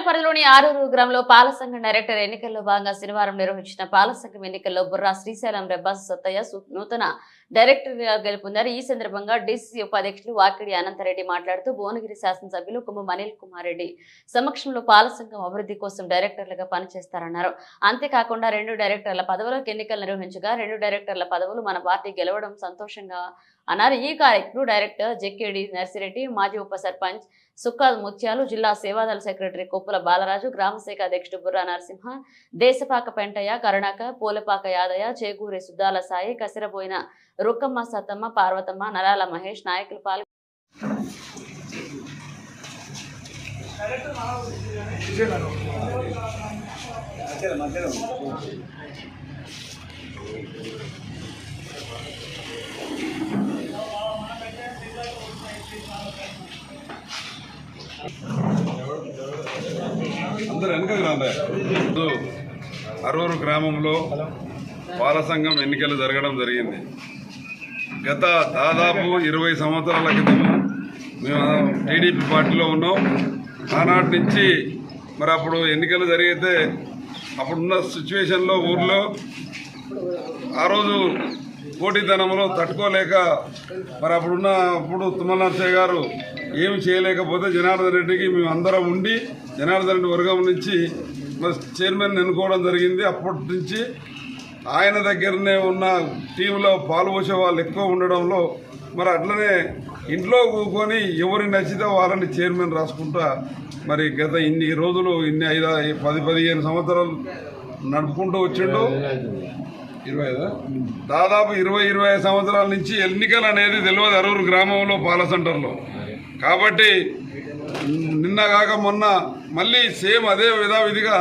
మండల పరిధిలోని ఆరూరు గ్రామంలో పాలసంఘం డైరెక్టర్ ఎన్నికల్లో భాగంగా శనివారం నిర్వహించిన పాలసంఘం ఎన్నికల్లో బుర్రా శ్రీశైలం రెబ్బాస్ సత్తయ్య నూతన డైరెక్టర్ గెలుపొందారు. ఈ సందర్భంగా డిసిసి ఉపాధ్యక్షులు వాకిడి అనంతరెడ్డి మాట్లాడుతూ భువనగిరి శాసనసభ్యులు కుమ్మ అనిల్ కుమార్ రెడ్డి సమక్షంలో పాలసంఘం అభివృద్ధి కోసం డైరెక్టర్లుగా పనిచేస్తారన్నారు. అంతేకాకుండా రెండు డైరెక్టర్ల పదవులకు ఎన్నికలు నిర్వహించగా రెండు డైరెక్టర్ల పదవులు మన పార్టీ గెలవడం సంతోషంగా అన్నారు. ఈ కార్యక్రమం డైరెక్టర్ జెకేడి నర్సిరెడ్డి మాజీ ఉప సర్పంచ్ సుక్కాల్ ముత్యాలు జిల్లా సేవాదళ సెక్రటరీ కొప్పుల బాలరాజు గ్రామశాఖ అధ్యక్షుడు బుర్రా నరసింహ దేశపాక పెంటయ్య కరుణాక పూలపాక యాదయ్య చేకూరి సుద్దాల సాయి కసిరబోయిన రుక్కమ్మ సత్తమ్మ పార్వతమ్మ నరాల మహేష్ నాయకులు పాల్గొన్నారు అందరు వెనకకు రాండి. అరూరు గ్రామంలో పాల సంఘం ఎన్నికలు జరగడం జరిగింది. గత దాదాపు ఇరవై సంవత్సరాల క్రితం మేము టీడీపీ పార్టీలో ఉన్నాం. ఆనాటి నుంచి మరి అప్పుడు ఎన్నికలు జరిగితే అప్పుడున్న సిచ్యువేషన్లో ఊర్లో ఆ రోజు పోటీతనంలో తట్టుకోలేక మరి అప్పుడున్న అప్పుడు తుమ్మనరసయ్య గారు ఏమి చేయలేకపోతే జనార్దన్ రెడ్డికి మేము అందరం ఉండి జనార్దన్ రెడ్డి వర్గం నుంచి మరి చైర్మన్ ఎన్నుకోవడం జరిగింది. అప్పటి నుంచి ఆయన దగ్గరనే ఉన్న టీంలో పాల్పోసే వాళ్ళు ఎక్కువ ఉండడంలో మరి అట్లనే ఇంట్లో కూకొని ఎవరి నచ్చితే వాళ్ళని చైర్మన్ రాసుకుంటా మరి గత ఇన్ని రోజులు ఇన్ని ఐదు పది పదిహేను సంవత్సరాలు నడుపుకుంటూ వచ్చిండు. ఇరవై దాదాపు ఇరవై ఇరవై సంవత్సరాల నుంచి ఎన్నికలు అనేది తెలియదు అరూరు గ్రామంలో పాల సెంటర్లో. కాబట్టి నిన్న కాక మొన్న మళ్ళీ సేమ్ అదే విధావిధిగా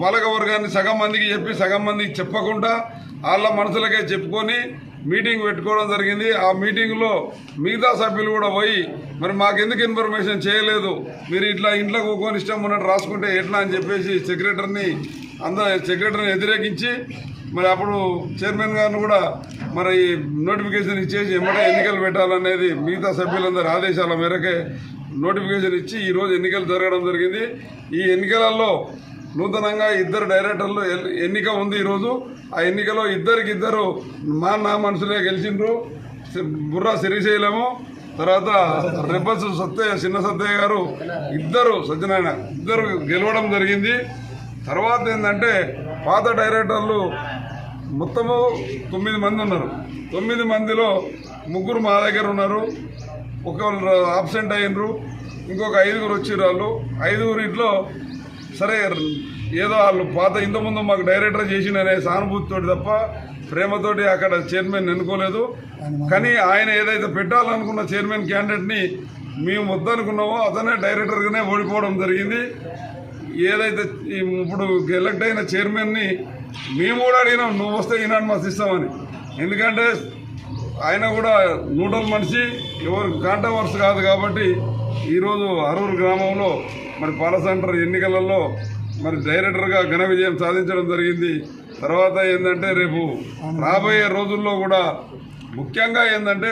పాలక వర్గాన్ని సగం మందికి చెప్పి సగం మందికి చెప్పకుండా వాళ్ళ మనసులకే చెప్పుకొని మీటింగ్ పెట్టుకోవడం జరిగింది. ఆ మీటింగ్లో మిగతా సభ్యులు కూడా పోయి మరి మాకెందుకు ఇన్ఫర్మేషన్ చేయలేదు? మీరు ఇట్లా ఇంట్లో కూకొని ఇష్టం ఉన్నట్టు రాసుకుంటే ఎట్లా? అని చెప్పేసి సెక్రటరీని అందరూ సెక్రటరీని వ్యతిరేకించి మరి అప్పుడు చైర్మన్ గారిని కూడా మరి నోటిఫికేషన్ ఇచ్చేసి ఎమ్మటే ఎన్నికలు పెట్టాలనేది మిగతా సభ్యులందరి ఆదేశాల మేరకే నోటిఫికేషన్ ఇచ్చి ఈరోజు ఎన్నికలు జరగడం జరిగింది. ఈ ఎన్నికలలో నూతనంగా ఇద్దరు డైరెక్టర్లు ఎన్నిక ఉంది ఈరోజు ఆ ఎన్నికలో ఇద్దరికి ఇద్దరు మా నా మనుషులే గెలిచిండ్రు. బుర్రా శ్రీశైలము తర్వాత రెబ్బస్ సత్తయ్య చిన్న సత్తయ్య గారు ఇద్దరు సత్యనారాయణ ఇద్దరు గెలవడం జరిగింది. తర్వాత ఏంటంటే పాత డైరెక్టర్లు మొత్తము తొమ్మిది మంది ఉన్నారు. తొమ్మిది మందిలో ముగ్గురు మా దగ్గర ఉన్నారు. ఒకరు ఆబ్సెంట్ అయినరు. ఇంకొక ఐదుగురు వచ్చిర్రు వాళ్ళు. ఐదుగురు ఇంట్లో సరే ఏదో వాళ్ళు పాత ఇంతకుముందు మాకు డైరెక్టర్ చేసిండనే సానుభూతితోటి తప్ప ప్రేమతోటి అక్కడ చైర్మన్ ఎన్నుకోలేదు. కానీ ఆయన ఏదైతే పెట్టాలనుకున్న చైర్మన్ క్యాండిడేట్ని మేము వద్దనుకున్నామో అతనే డైరెక్టర్గానే ఓడిపోవడం జరిగింది. ఏదైతే ఇప్పుడు ఎలక్ట్ అయిన చైర్మన్ని మేము కూడా అడిగినాం నువ్వు వస్తే ఈనాడు మాకు ఇస్తామని. ఎందుకంటే ఆయన కూడా నూటల మనిషి ఎవరు కాంట్రవర్స్ కాదు కాబట్టి ఈరోజు అరూరు గ్రామంలో మరి పాల సెంటర్ ఎన్నికలలో మరి డైరెక్టర్గా ఘన విజయం సాధించడం జరిగింది. తర్వాత ఏంటంటే రేపు రాబోయే రోజుల్లో కూడా ముఖ్యంగా ఏంటంటే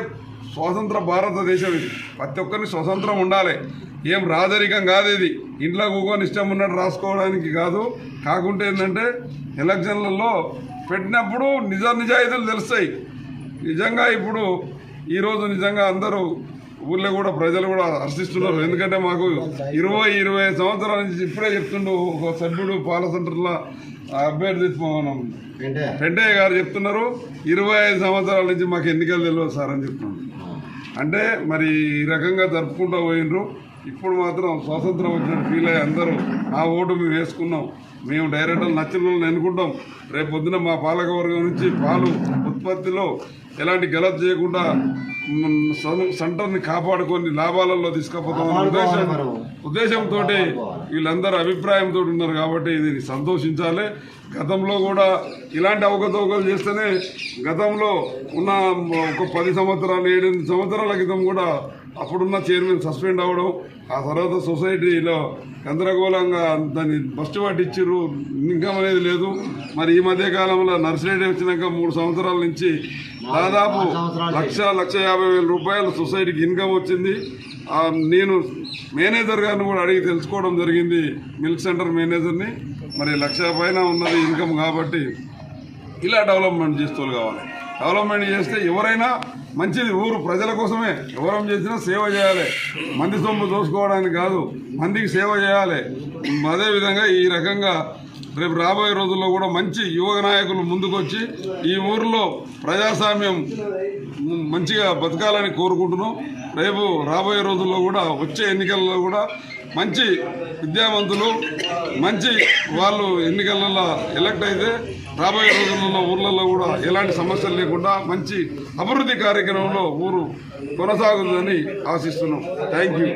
స్వతంత్ర భారతదేశం ఇది. ప్రతి ఒక్కరిని స్వతంత్రం ఉండాలి. ఏం రాజరికం కాదు ఇది ఇంట్లో కూకొని ఇష్టం ఉన్నట్టు రాసుకోవడానికి కాదు. కాకుంటే ఏంటంటే ఎలక్షన్లలో పెట్టినప్పుడు నిజ నిజాయితీలు తెలుస్తాయి. నిజంగా ఇప్పుడు ఈరోజు నిజంగా అందరూ ఊళ్ళో కూడా ప్రజలు కూడా హర్షిస్తున్నారు. ఎందుకంటే మాకు ఇరవై ఇరవై ఐదు సంవత్సరాల నుంచి ఇప్పుడే చెప్తుండు ఒక సభ్యుడు పాల సెంటర్లో అభ్యర్థి మనం పెంటయ్య. గారు చెప్తున్నారు. ఇరవై ఐదు సంవత్సరాల నుంచి మాకు ఎన్నికలు తెలియదు సార్ అని చెప్తున్నారు. అంటే మరి ఈ రకంగా జరుపుకుంటూ పోయినరు ఇప్పుడు మాత్రం స్వాతంత్రం వచ్చినట్టు ఫీల్ అయ్యి అందరూ ఆ ఓటు మేము వేసుకున్నాం. మేము డైరెక్టర్ నచ్చిన వాళ్ళని ఎన్నుకుంటాం. రేపు పొద్దున మా పాలకవర్గం నుంచి పాలు ఉత్పత్తిలో ఎలాంటి గలత్ చేయకుండా సెంటర్ని కాపాడుకొని లాభాలలో తీసుకుపోతామన్న ఉద్దేశం ఉద్దేశంతో వీళ్ళందరూ అభిప్రాయంతో ఉన్నారు కాబట్టి ఇది సంతోషించాలి. గతంలో కూడా ఇలాంటి అవకతవకలు చేస్తేనే గతంలో ఉన్న ఒక పది సంవత్సరాలు ఏడెనిమిది సంవత్సరాల క్రితం కూడా అప్పుడున్న చైర్మన్ సస్పెండ్ అవ్వడం ఆ తర్వాత సొసైటీలో గందరగోళంగా దాన్ని బస్టు పట్టించారు ఇన్కమ్ అనేది లేదు. మరి ఈ మధ్య కాలంలో నర్సరీ వచ్చినాక మూడు సంవత్సరాల నుంచి దాదాపు లక్ష లక్ష యాభై వేల రూపాయలు సొసైటీకి ఇన్కమ్ వచ్చింది. నేను మేనేజర్ గారిని కూడా అడిగి తెలుసుకోవడం జరిగింది మిల్క్ సెంటర్ మేనేజర్ని. మరి లక్ష పైన ఉన్నది ఇన్కమ్ కాబట్టి ఇలా డెవలప్మెంట్ చేస్తూ కావాలి. డెవలప్మెంట్ చేస్తే ఎవరైనా మంచిది ఊరు ప్రజల కోసమే. ఎవరం చేసినా సేవ చేయాలి. మంది సొమ్ము చూసుకోవడానికి కాదు మందికి సేవ చేయాలి. అదేవిధంగా ఈ రకంగా రేపు రాబోయే రోజుల్లో కూడా మంచి యువ నాయకులు ముందుకొచ్చి ఈ ఊరిలో ప్రజాస్వామ్యం మంచిగా బతకాలని కోరుకుంటున్నాం. రేపు రాబోయే రోజుల్లో కూడా వచ్చే ఎన్నికల్లో కూడా మంచి విద్యావంతులు మంచి వాళ్ళు ఎన్నికలలో ఎలక్ట్ అయితే రాబోయే రోజులలో ఊర్లలో కూడా ఎలాంటి సమస్యలు లేకుండా మంచి అభివృద్ధి కార్యక్రమంలో ఊరు కొనసాగుతుందని ఆశిస్తున్నాం. Thank you